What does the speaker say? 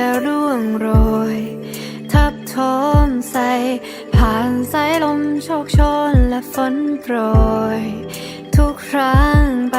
จะร่วงโรย ทับทมใส่ผ่านสายลมโชกชนและฝนโปรย ทุกครั้งไป